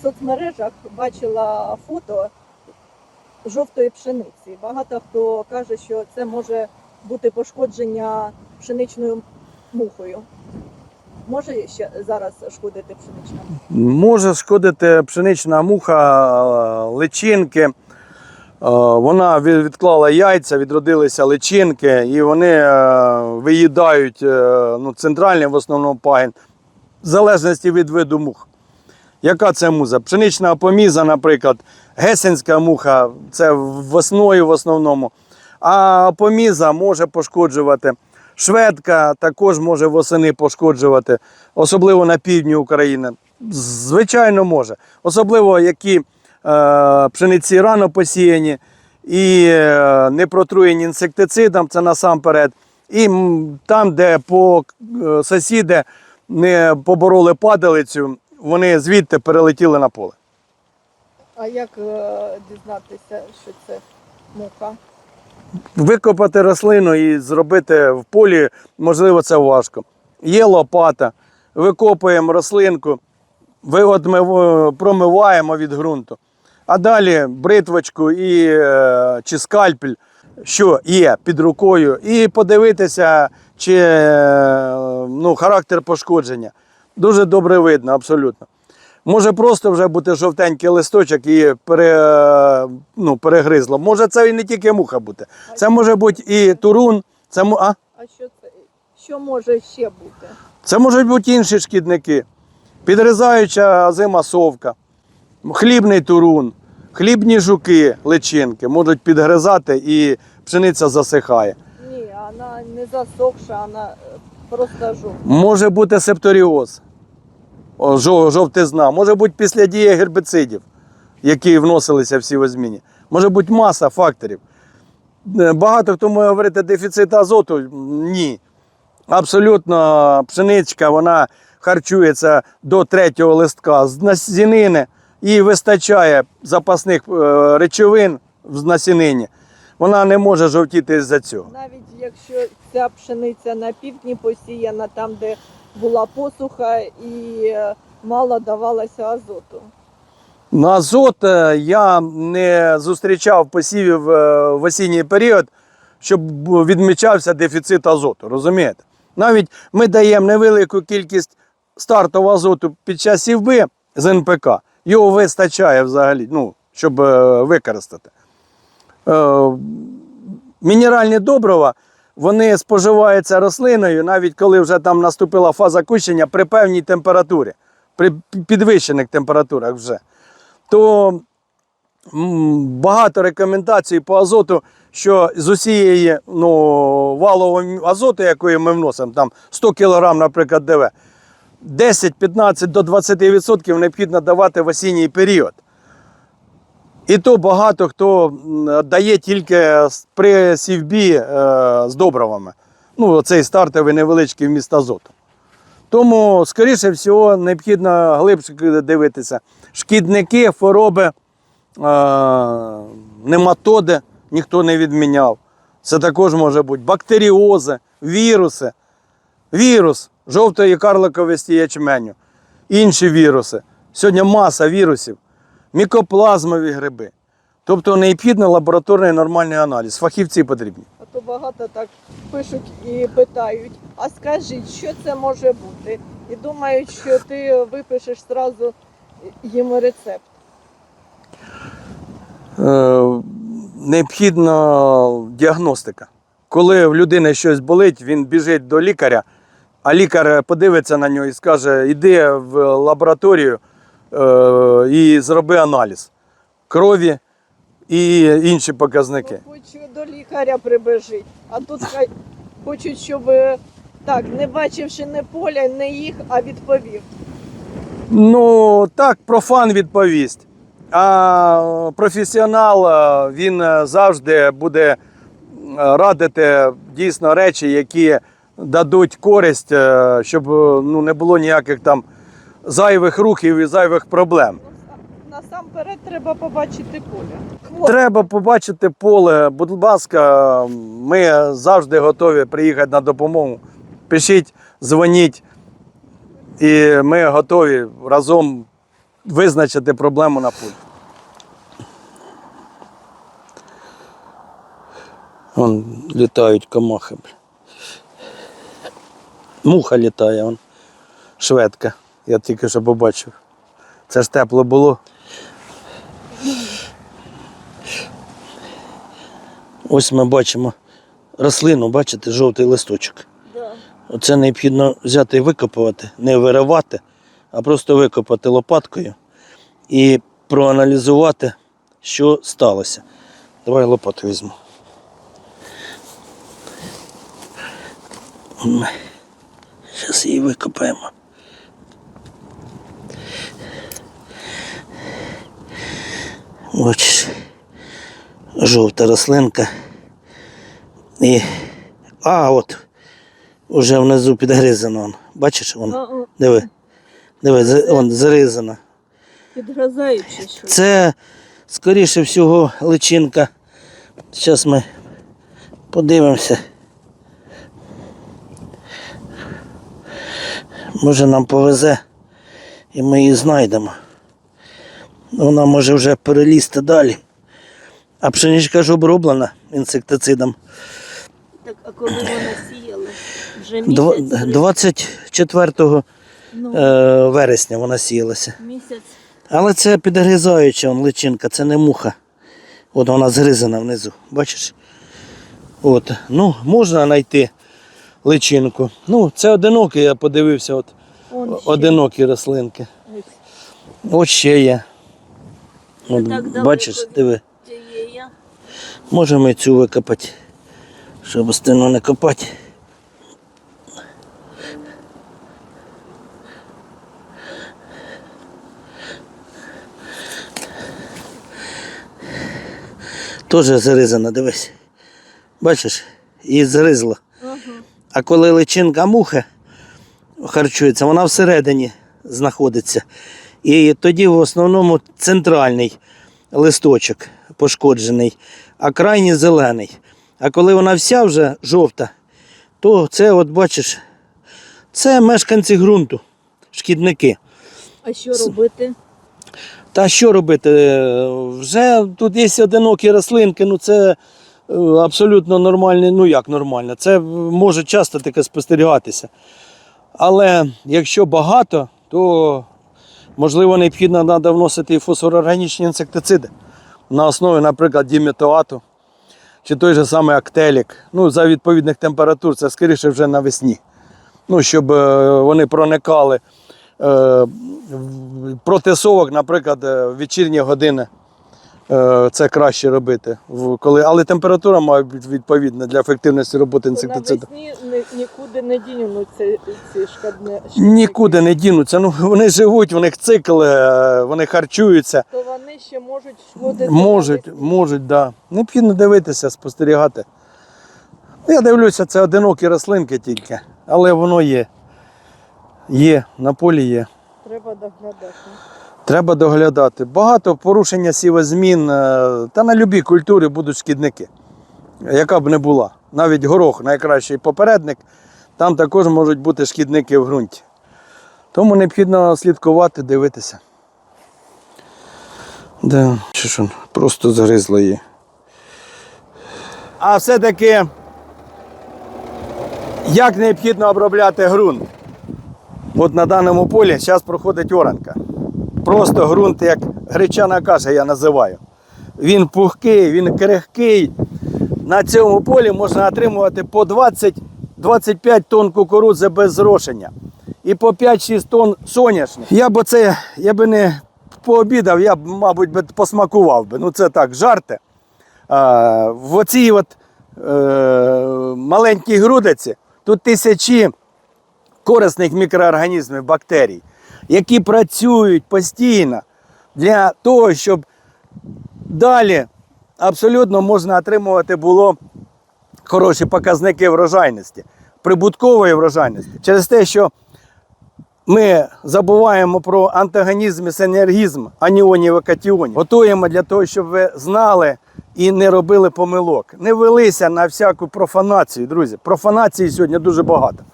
в соцмережах бачила фото жовтої пшениці. Багато хто каже, що це може бути пошкодження пшеничною мухою. Може ще зараз шкодити пшенична муха? Може шкодити пшенична муха, е, личинки. Е, Вона відклала яйця, відродилися личинки, і вони е, виїдають ну, центральний в основному пагін, в залежності від виду мух. Яка це муза? Пшенична поміза, наприклад, гесенська муха це весною в основному. А поміза може пошкоджувати. Шведка також може восени пошкоджувати, особливо на півдні України. Звичайно, може. Особливо які е, пшениці рано посіяні і е, не протруєні інсектицидом, це насамперед. І там, де по е, сусіди не побороли падалицю, вони звідти перелетіли на поле. А як е, дізнатися, що це муха? Викопати рослину і зробити в полі, можливо, це важко. Є лопата, викопуємо рослинку, промиваємо від ґрунту. А далі бритвочку і, е, чи скальпель, що є під рукою, і подивитися, чи е, ну, характер пошкодження. Дуже добре видно, абсолютно. Може просто вже бути жовтенький листочок і пере, ну, перегризло. Може це і не тільки муха бути. Це може бути і турун, це, а? А що це? Що може ще бути? це можуть бути інші шкідники. Підрізаюча озима совка, хлібний турун, хлібні жуки, личинки можуть підгризати і пшениця засихає. Ні, вона не засохша, вона е, просто. Може бути септоріоз, жовтизна, може бути після дії гербіцидів, які вносилися всі в зміні. Може бути маса факторів. Е, Багато хто може говорити дефіцит азоту. Ні. Абсолютно пшеничка вона харчується до третього листка з насінини і вистачає запасних е, речовин в насінині. Вона не може жовтіти з-за цього. Навіть якщо ця пшениця на півдні посіяна, там, де була посуха і е, мало давалося азоту. На азот е, я не зустрічав посівів е, в осінній період, щоб відмічався дефіцит азоту. Розумієте? Навіть ми даємо невелику кількість стартового азоту під час сівби з НПК. Його вистачає взагалі, ну, щоб використати. Мінеральні добрива вони споживаються рослиною, навіть коли вже там наступила фаза кущення при певній температурі, при підвищених температурах вже то багато рекомендацій по азоту, що з усієї ну, валового азоту, якої ми вносимо, там 100 кг, наприклад, ДВ, 10-15 до 20% необхідно давати в осінній період. І то багато хто дає тільки при сівбі е, з добривами. Ну, цей стартовий невеличкий вміст азоту. Тому, скоріше всього, необхідно глибше дивитися. Шкідники, хвороби, е, нематоди ніхто не відміняв. Це також може бути бактеріози, віруси, вірус жовтої карликовості ячменю, інші віруси. Сьогодні маса вірусів, мікоплазмові гриби. Тобто необхідно лабораторний нормальний аналіз. Фахівці потрібні. А то багато так пишуть і питають: а скажіть, що це може бути? І думають, що ти випишеш зразу їм рецепт. Е, необхідна діагностика. Коли в людини щось болить, він біжить до лікаря, а лікар подивиться на нього і скаже: іди в лабораторію і зроби аналіз крові і інші показники. Ну, Хоч до лікаря прибежить, а тут хай хочуть, щоб е, так, не бачивши не поля, не їх, а відповів. Ну, так, профан відповість. А професіонал е, він е, завжди буде е, радити дійсно речі, які дадуть користь, е, щоб е, ну, не було ніяких там зайвих рухів і зайвих проблем. Насамперед треба побачити поля. Треба побачити поле. Будь ласка, ми завжди готові приїхати на допомогу. Пишіть, дзвоніть, і ми готові разом визначити проблему на полі. Вон літають комахи. Муха літає, вон. шведка. Я тільки що побачив. Це ж тепло було. Ось ми бачимо рослину, бачите, жовтий листочок. Да. Оце необхідно взяти і викопувати, не виривати, а просто викопати лопаткою і проаналізувати, що сталося. Давай лопату візьму. Зараз її викопаємо. Бачиш, жовта рослинка. І... А, от. Уже внизу підгризано. вон. Бачиш, вон. Диви. Диви, за- вон, заризано. Підгризаючи. Це, скоріше всього, личинка. Зараз ми подивимося. Може нам повезе і ми її знайдемо. Вона може вже перелізти далі. А пшеничка ж оброблена інсектицидом. Так, а коли вона сіяла? Вже місяць? 24 ну, е, вересня вона сіялася. місяць. Але це підгризаюча он, личинка, це не муха. От вона згризана внизу, бачиш? От. Ну, можна знайти личинку. Ну, це одинокі, я подивився, от, Он ще. одинокі рослинки. Ось ще є. От, так бачиш, диви. Можемо і цю викопати, щоб стіну не копати. Тоже заризана, дивись. Бачиш, її заризло. Ага. А коли личинка мухи харчується, вона всередині знаходиться. І тоді в основному центральний листочок пошкоджений, а крайній зелений. А коли вона вся вже жовта, то це, от бачиш, це мешканці ґрунту, шкідники. А що робити? Та що робити? Е, Вже тут є одинокі рослинки, ну це е, абсолютно нормальне, ну як нормально, це може часто таке спостерігатися. Але якщо багато, то можливо необхідно треба вносити і фосфорорганічні інсектициди на основі, наприклад, діметоату чи той же самий актелік. Ну, за відповідних температур, це скоріше вже навесні. Ну, щоб е, вони проникали е, проти совок, наприклад, е, в вечірні години. Е, Це краще робити. Коли, але температура має бути відповідна для ефективності роботи інсектициду. Навесні нікуди не дінуться ці шкадне. Нікуди не дінуться. Ну, вони живуть, у них цикл, е, вони харчуються. То вони ще можуть шкодити. Можуть, навесні. можуть, да. Необхідно дивитися, спостерігати. Я дивлюся, це одинокі рослинки тільки, але воно є. Є, на полі є. Треба доглядати. Треба доглядати. Багато порушення сівозмін, е, та на будь-якій культурі будуть шкідники, яка б не була. Навіть горох найкращий попередник, там також можуть бути шкідники в ґрунті. Тому необхідно слідкувати, дивитися. Да, що просто загризло її. А все-таки, як необхідно обробляти ґрунт? От на даному полі зараз проходить оранка. Просто ґрунт як гречана каша, я називаю. Він пухкий, він крихкий. На цьому полі можна отримувати по 20-25 тонн кукурудзи без зрошення. І по 5-6 тонн соняшник. Я б оце, я би не пообідав, я б, мабуть, би посмакував би. Ну це так, жарти. А, в оцій от, е, маленькій грудиці тут тисячі корисних мікроорганізмів, бактерій, які працюють постійно для того, щоб далі абсолютно можна отримувати було хороші показники врожайності, прибуткової врожайності. Через те, що ми забуваємо про антагонізм і синергізм аніонів і катіонів. Готуємо для того, щоб ви знали і не робили помилок. Не велися на всяку профанацію, друзі. Профанації сьогодні дуже багато.